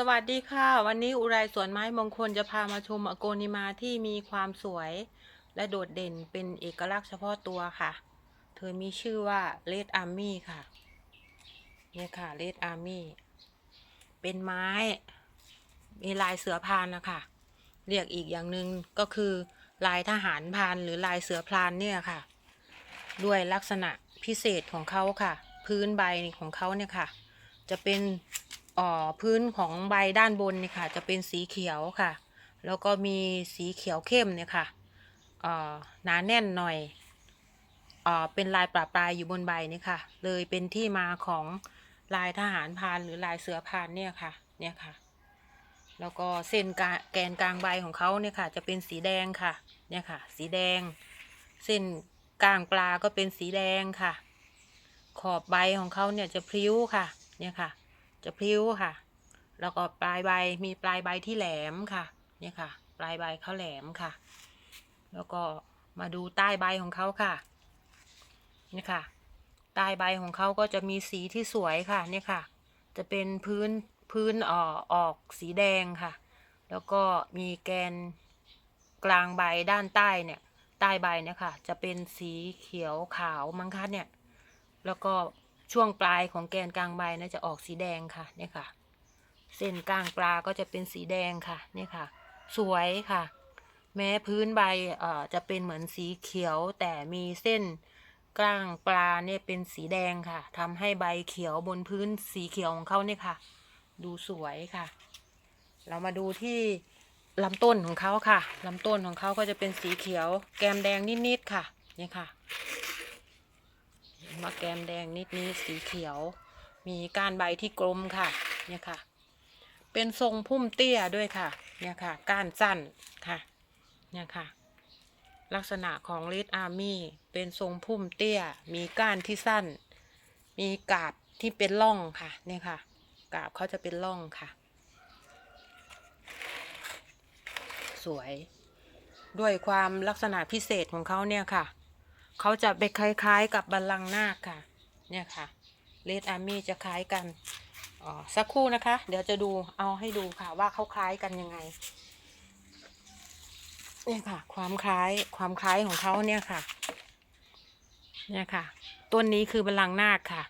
สวัสดีค่ะ วันนี้อุไรสวนไม้มงคลจะพามาชมอโกนิมาที่มีความสวย และโดดเด่นเป็นเอกลักษณ์เฉพาะตัวค่ะ เธอมีชื่อว่าเลดอาร์มี่ค่ะ เนี่ยค่ะเลดอาร์มี่เป็นไม้ มีลายเสือพานนะคะเรียกอีกอย่างหนึ่งก็คือลายทหารพานหรือลายเสือพรานเนี่ยค่ะ ด้วยลักษณะพิเศษของเขาค่ะ พื้นใบของเขาเนี่ยค่ะ จะเป็น พื้นของใบด้านบนเนี่ยค่ะ จะเป็นสีเขียวค่ะ แล้วก็มีสีเขียวเข้มเนี่ยค่ะอ่อหนาแน่นหน่อยเอ่อเป็นลายประปรายอยู่บนใบนี่ค่ะ เลยเป็นที่มาของลายทหารพานหรือลายเสือพานเนี่ยค่ะ เนี่ยค่ะ แล้วก็เส้นกแกนกลางใบของเขาเนี่ยค่ะ จะเป็นสีแดงค่ะ เนี่ยค่ะ สีแดง เส้นกลางปลาก็เป็นสีแดงค่ะ ขอบใบของเขาเนี่ยจะพลิ้วค่ะ เนี่ยค่ะ จะพลิ้วค่ะ แล้วก็ปลายใบมีปลายใบที่แหลมค่ะ เนี่ยค่ะ ปลายใบเขาแหลมค่ะ แล้วก็มาดูใต้ใบของเขาค่ะ เนี่ยค่ะ ใต้ใบของเขาก็จะมีสีที่สวยค่ะ เนี่ยค่ะ จะเป็นพื้นพื้นออออกสีแดงค่ะ แล้วก็มีแกนกลางใบด้านใต้เนี่ยใต้ใบเนี่ยค่ะ จะเป็นสีเขียวขาวมั้งคะเนี่ย แล้วก็ ช่วงปลายของแกนกลางใบนะจะออกสีแดงค่ะเนี่ยค่ะ เส้นกลางปลาก็จะเป็นสีแดงค่ะเนี่ยค่ะ สวยค่ะ แม้พื้นใบเอ่อจะเป็นเหมือนสีเขียว แต่มีเส้นกลางปลาเนี่ยเป็นสีแดงค่ะทำให้ใบเขียวบนพื้นสีเขียวของเขาเนี่ยค่ะ ดูสวยค่ะ เรามาดูที่ลำต้นของเขาค่ะลำต้นของเขาก็จะเป็นสีเขียว แกมแดงนิดๆค่ะเนี่ยค่ะ มาแกมแดงนิดนี้สีเขียว มีก้านใบที่กลมค่ะ เนี่ยค่ะ เป็นทรงพุ่มเตี้ยด้วยค่ะ เนี่ยค่ะ ก้านสั้นค่ะ เนี่ยค่ะ ลักษณะของ Red Army เป็นทรงพุ่มเตี้ย มีก้านที่สั้น มีกาบที่เป็นร่องค่ะ เนี่ยค่ะ กาบเขาจะเป็นร่องค่ะ สวย ด้วยความลักษณะพิเศษของเขาเนี่ยค่ะ เขาจะไปคล้ายๆกับบัลลังก์นาคค่ะ เนี่ยค่ะเลดอาร์มี่จะคล้ายกันอ๋อสักครู่นะคะ เดี๋ยวจะดูเอาให้ดูค่ะว่าเขาคล้ายกันยังไงเนี่ยค่ะ ความคล้ายความคล้ายของเขาเนี่ยค่ะ เนี่ยค่ะ ต้นนี้คือบัลลังก์นาคค่ะ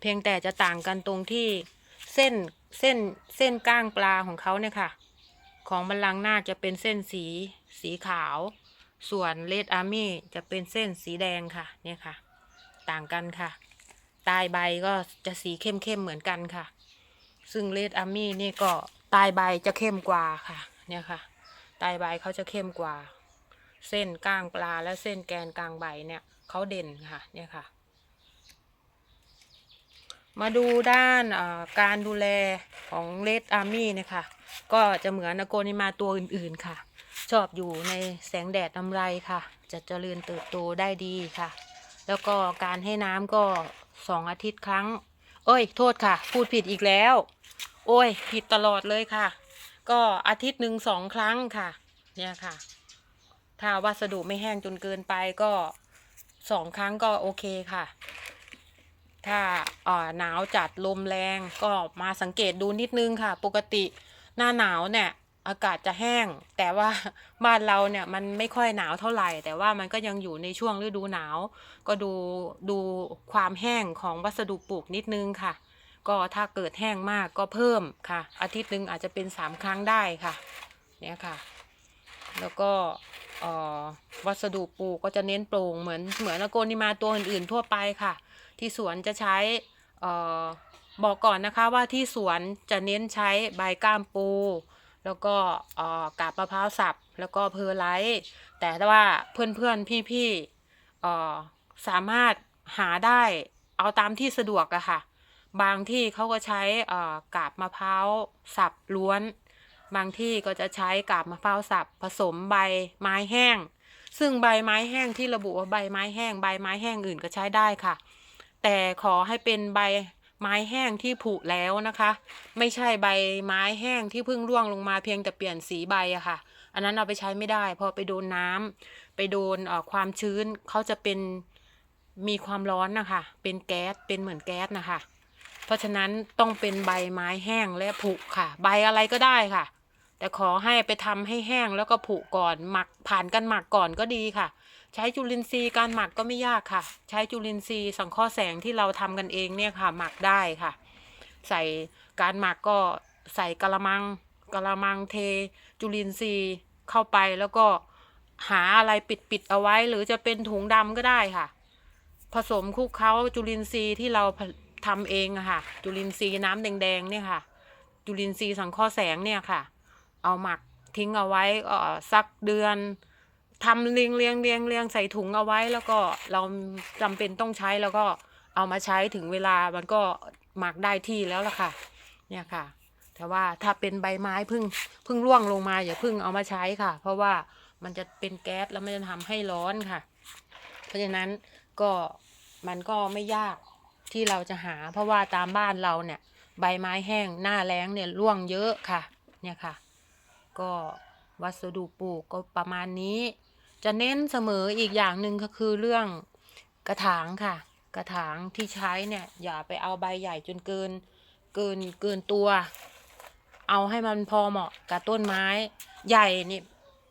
เพียงแต่จะต่างกันตรงที่เส้นเส้นเส้นก้างปลาของเขาเนี่ยค่ะ ของบัลลังก์นาคจะเป็นเส้นสีสีขาว ส่วนเลดอาร์มี่จะเป็นเส้นสีแดงค่ะ เนี่ยค่ะ ต่างกันค่ะ ตายใบก็จะสีเข้มเข้มเหมือนกันค่ะ ซึ่งเลดอาร์มี่นี่ก็ตายใบจะเข้มกว่าค่ะ เนี่ยค่ะ ตายใบเขาจะเข้มกว่า เส้นก้างปลาและเส้นแกนกลางใบเนี่ยเขาเด่นค่ะ เนี่ยค่ะ มาดูด้านการดูแลของเลดอาร์มี่นะคะ ก็จะเหมือนอโกนิมาตัวอื่นๆค่ะ ชอบอยู่ในแสงแดดอำไรค่ะ จะเจริญเติบโตได้ดีค่ะ แล้วก็การให้น้ำก็สองอาทิตย์ครั้ง เอ้ย โทษค่ะ พูดผิดอีกแล้ว โอ้ย ผิดตลอดเลยค่ะ ก็อาทิตย์หนึ่งสองครั้งค่ะ เนี่ยค่ะ ถ้าวัสดุไม่แห้งจนเกินไปก็สองครั้งก็โอเคค่ะ ถ้าอ่อหนาวจัดลมแรงก็มาสังเกตดูนิดนึงค่ะ ปกติหน้าหนาวเนี่ย อากาศจะแห้ง แต่ว่าบ้านเราเนี่ยมันไม่ค่อยหนาวเท่าไหร่ แต่ว่ามันก็ยังอยู่ในช่วงฤดูหนาว ก็ดูดูความแห้งของวัสดุปลูกนิดนึงค่ะ ก็ถ้าเกิดแห้งมากก็เพิ่มค่ะ อาทิตย์หนึ่งอาจจะเป็นสามครั้งได้ค่ะเนี่ยค่ะ แล้วก็วัสดุปลูกก็จะเน้นโปร่งเหมือนเหมือนอโกนิมาตัวอื่นๆทั่วไปค่ะ ที่สวนจะใช้บอกก่อนนะคะว่าที่สวนจะเน้นใช้ใบก้ามปู แล้วก็กาบมะพร้าวสับ แล้วก็เพอร์ไลท์แต่ว่าเพื่อนๆพี่ๆสามารถหาได้เอาตามที่สะดวกอะค่ะ บางที่เขาก็ใช้กาบมะพร้าวสับล้วน บางที่ก็จะใช้กาบมะพร้าวสับ ผสมใบไม้แห้ง ซึ่งใบไม้แห้งที่ระบุว่าใบไม้แห้ง ใบไม้แห้งอื่นก็ใช้ได้ค่ะ แต่ขอให้เป็นใบ ไม้แห้งที่ผุแล้วนะคะ ไม่ใช่ใบไม้แห้งที่เพิ่งร่วงลงมาเพียงแต่เปลี่ยนสีใบอะค่ะ อันนั้นเอาไปใช้ไม่ได้พอไปโดนน้ำไปโดนความชื้นเขาจะเป็นมีความร้อนนะคะ เป็นแก๊สเป็นเหมือนแก๊สนะคะ เพราะฉะนั้นต้องเป็นใบไม้แห้งและผุค่ะ ใบอะไรก็ได้ค่ะ แต่ขอให้ไปทำให้แห้งแล้วก็ผุก่อนหมักผ่านการหมักก่อนก็ดีค่ะ ใช้จุลินทรีย์การหมักก็ไม่ยากค่ะ ใช้จุลินทรีย์สังเคราะห์แสงที่เราทำกันเองเนี่ยค่ะ หมักได้ค่ะ ใส่การหมักก็ใส่กะละมังกะละมังเท จุลินทรีย์เข้าไปแล้วก็หาอะไรปิดปิดเอาไว้ หรือจะเป็นถุงดำก็ได้ค่ะ ผสมคลุกเคล้าจุลินทรีย์ที่เราทำเองอะค่ะ จุลินทรีย์น้ำแดงๆเนี่ยค่ะ จุลินทรีย์สังเคราะห์แสงเนี่ยค่ะ เอาหมักทิ้งเอาไว้สักเดือน ทำเรียงเรียงเรียงเรียงใส่ถุงเอาไว้ แล้วก็เราจำเป็นต้องใช้แล้วก็เอามาใช้ถึงเวลามันก็หมักได้ที่แล้วล่ะค่ะ เนี่ยค่ะ แต่ว่าถ้าเป็นใบไม้พึ่งพึ่งร่วงลงมาอย่าพึ่งเอามาใช้ค่ะ เพราะว่ามันจะเป็นแก๊สแล้วมันจะทำให้ร้อนค่ะ เพราะฉะนั้นก็มันก็ไม่ยากที่เราจะหา เพราะว่าตามบ้านเราเนี่ย ใบไม้แห้งหน้าแล้งเนี่ยร่วงเยอะค่ะ เนี่ยค่ะ ก็วัสดุปลูกก็ประมาณนี้ จะเน้นเสมออีกอย่างหนึ่งก็คือเรื่องกระถางค่ะ กระถางที่ใช้เนี่ย อย่าไปเอาใบใหญ่จนเกิน เกินเกินตัว เอาให้มันพอเหมาะกับต้นไม้ ใหญ่นี่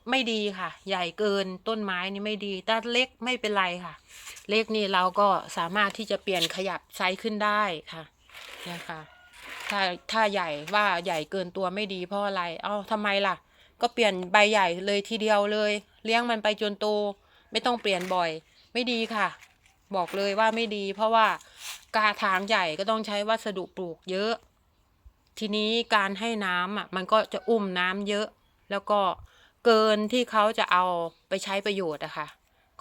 ไม่ดีค่ะ ใหญ่เกินต้นไม้นี่ไม่ดีแต่เล็กไม่เป็นไรค่ะ เล็กนี่เราก็สามารถที่จะเปลี่ยนขยับไซส์ขึ้นได้ค่ะนี่ยค่ะถ้าถ้าใหญ่ว่าใหญ่เกินตัวไม่ดีเพราะอะไร เอ้าทำไมล่ะ ก็เปลี่ยนใบใหญ่เลยทีเดียวเลย เลี้ยงมันไปจนโต ไม่ต้องเปลี่ยนบ่อย ไม่ดีค่ะ บอกเลยว่าไม่ดี เพราะว่ากาถางใหญ่ก็ต้องใช้วัสดุปลูกเยอะ ทีนี้การให้น้ำอะมันก็จะอุ้มน้ำเยอะ แล้วก็เกินที่เขาจะเอาไปใช้ประโยชน์อะค่ะ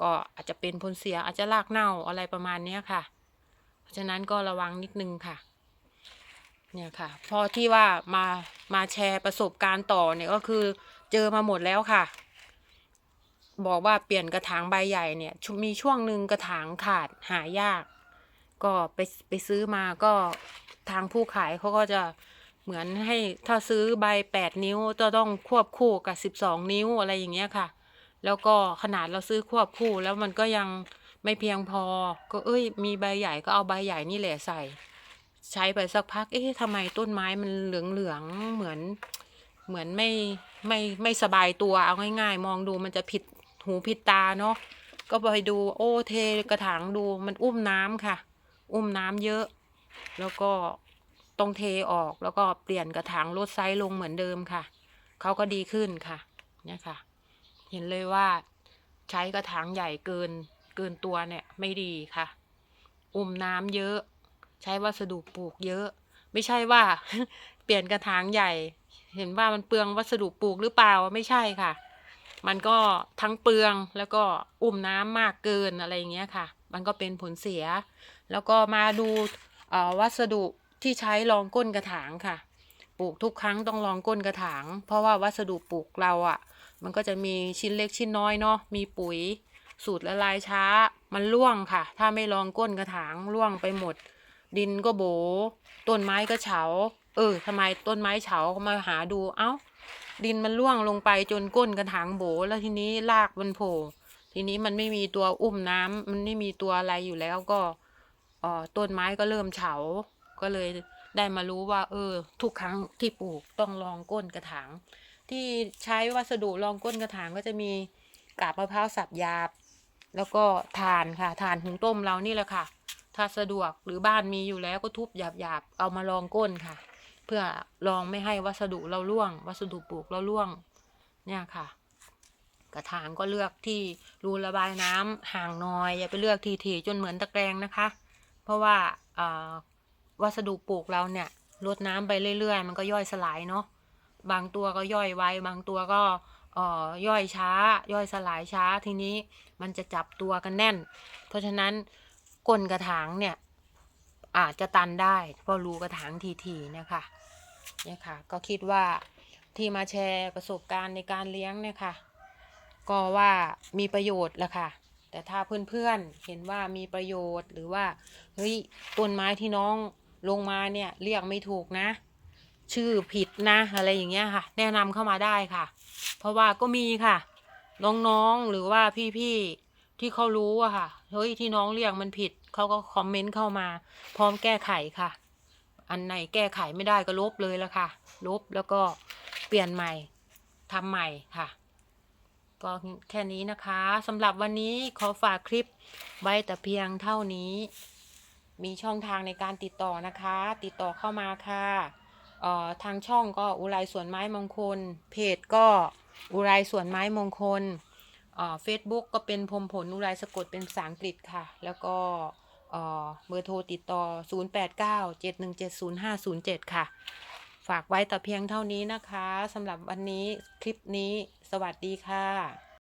ก็อาจจะเป็นผลเสียอาจจะรากเน่าอะไรประมาณนี้ค่ะ เพราะฉะนั้นก็ระวังนิดนึงค่ะ เนี่ยค่ะ พอที่ว่ามามาแชร์ประสบการณ์ต่อเนี่ยก็คือเจอมาหมดแล้วค่ะ บอกว่าเปลี่ยนกระถางใบใหญ่เนี่ยมีช่วงหนึ่งกระถางขาดหายาก ก็ไปไปซื้อมาก็ทางผู้ขายเขาก็จะเหมือนให้ถ้าซื้อใบแปดนิ้วจะต้องควบคู่กับสิบสองนิ้วอะไรอย่างเงี้ยค่ะ แล้วก็ขนาดเราซื้อควบคู่แล้วมันก็ยังไม่เพียงพอ ก็เอ้ย มีใบใหญ่ก็เอาใบใหญ่นี่แหละใส่ ใช้ไปสักพัก เอ๊ะทำไมต้นไม้มันเหลืองๆเหมือนเหมือนไม่ไม่ไม่สบายตัวเอาง่าย ๆ มองดูมันจะผิดหูผิดตาเนาะก็ไปดูโอ้เทกระถางดูมันอุ้มน้ำค่ะ อุ้มน้ำเยอะ แล้วก็ต้องเทออกแล้วก็เปลี่ยนกระถางลดไซส์ลงเหมือนเดิมค่ะเขาก็ดีขึ้นค่ะเนี่ยค่ะ เห็นเลยว่าใช้กระถางใหญ่เกินเกินตัวเนี่ยไม่ดีค่ะ อุ้มน้ำเยอะ ใช้วัสดุปลูกเยอะ ไม่ใช่ว่า เปลี่ยนกระถางใหญ่ เห็นว่ามันเปลืองวัสดุปลูกหรือเปล่าไม่ใช่ค่ะ มันก็ทั้งเปลืองแล้วก็อุ้มน้ำมากเกินอะไรอย่างเงี้ยค่ะ มันก็เป็นผลเสีย แล้วก็มาดูวัสดุที่ใช้รองก้นกระถางค่ะ ปลูกทุกครั้งต้องรองก้นกระถาง เพราะว่าวัสดุปลูกเราอะ่ะ มันก็จะมีชิ้นเล็กชิ้นน้อยเนาะมีปุ๋ย สูตรละลายช้า มันร่วงค่ะ ถ้าไม่รองก้นกระถางร่วงไปหมด ดินก็โบ ต้นไม้ก็เฉา เออทำไมต้นไม้เฉาเขามาหาดูเอ้า ดินมันร่วงลงไปจนก้นกระถางโบ แล้วทีนี้รากมันโผล่ทีนี้มันไม่มีตัวอุ้มน้ำมันไม่มีตัวอะไรอยู่แล้วก็ออต้นไม้ก็เริ่มเฉา ก็เลยได้มารู้ว่า เออ ทุกครั้งที่ปลูกต้องรองก้นกระถางที่ใช้วัสดุรองก้นกระถางก็จะมีกาบมะพร้าวสับยาบ แล้วก็ถ่านค่ะถ่านหุงต้มเรานี่แหละค่ะ ถ้าสะดวกหรือบ้านมีอยู่แล้วก็ทุบหยาบๆเอามารองก้นค่ะ เพื่อรองไม่ให้วัสดุเราร่วง วัสดุปลูกเราร่วง เนี่ยค่ะ กระถางก็เลือกที่รูระบายน้ำห่างน้อย อย่าไปเลือกทีๆจนเหมือนตะแกรงนะคะ เพราะว่าวัสดุปลูกเราเนี่ยลดน้ำไปเรื่อยๆ มันก็ย่อยสลายเนาะบางตัวก็ย่อยไวบางตัวก็ย่อยช้า ย่อยสลายช้าทีนี้มันจะจับตัวกันแน่น เพราะฉะนั้น ก้นกระถางเนี่ย อาจจะตันได้เพราะรูกระถางทีๆเนี่ยค่ะเนี่ยค่ะ ก็คิดว่าที่มาแชร์ประสบการณ์ในการเลี้ยงเนี่ยค่ะ ก็ว่ามีประโยชน์แหละค่ะ แต่ถ้าเพื่อนๆ เห็นว่ามีประโยชน์หรือว่าเฮ้ยต้นไม้ที่น้องลงมาเนี่ยเรียกไม่ถูกนะ ชื่อผิดนะอะไรอย่างเงี้ยค่ะ แนะนำเข้ามาได้ค่ะ เพราะว่าก็มีค่ะ น้องๆหรือว่าพี่ๆที่เขารู้อะค่ะเฮ้ยที่น้องเรียกมันผิด เขาก็คอมเมนต์เข้ามา พร้อมแก้ไขค่ะ อันไหนแก้ไขไม่ได้ก็ลบเลยละค่ะ ลบแล้วก็เปลี่ยนใหม่ทำใหม่ค่ะ ก็แค่นี้นะคะสำหรับวันนี้ขอฝากคลิปไว้แต่เพียงเท่านี้ มีช่องทางในการติดต่อนะคะ ติดต่อเข้ามาค่ะทางช่องก็อุไรสวนไม้มงคล เพจก็อุไรสวนไม้มงคล เฟซบุ๊กก็เป็นพรมผลอุไรสะกดเป็นภาษาอังกฤษค่ะ แล้วก็เอ่อเบอร์โทรติดต่อ 0897170507 ค่ะ ฝากไว้แต่เพียงเท่านี้นะคะสำหรับวันนี้คลิปนี้สวัสดีค่ะ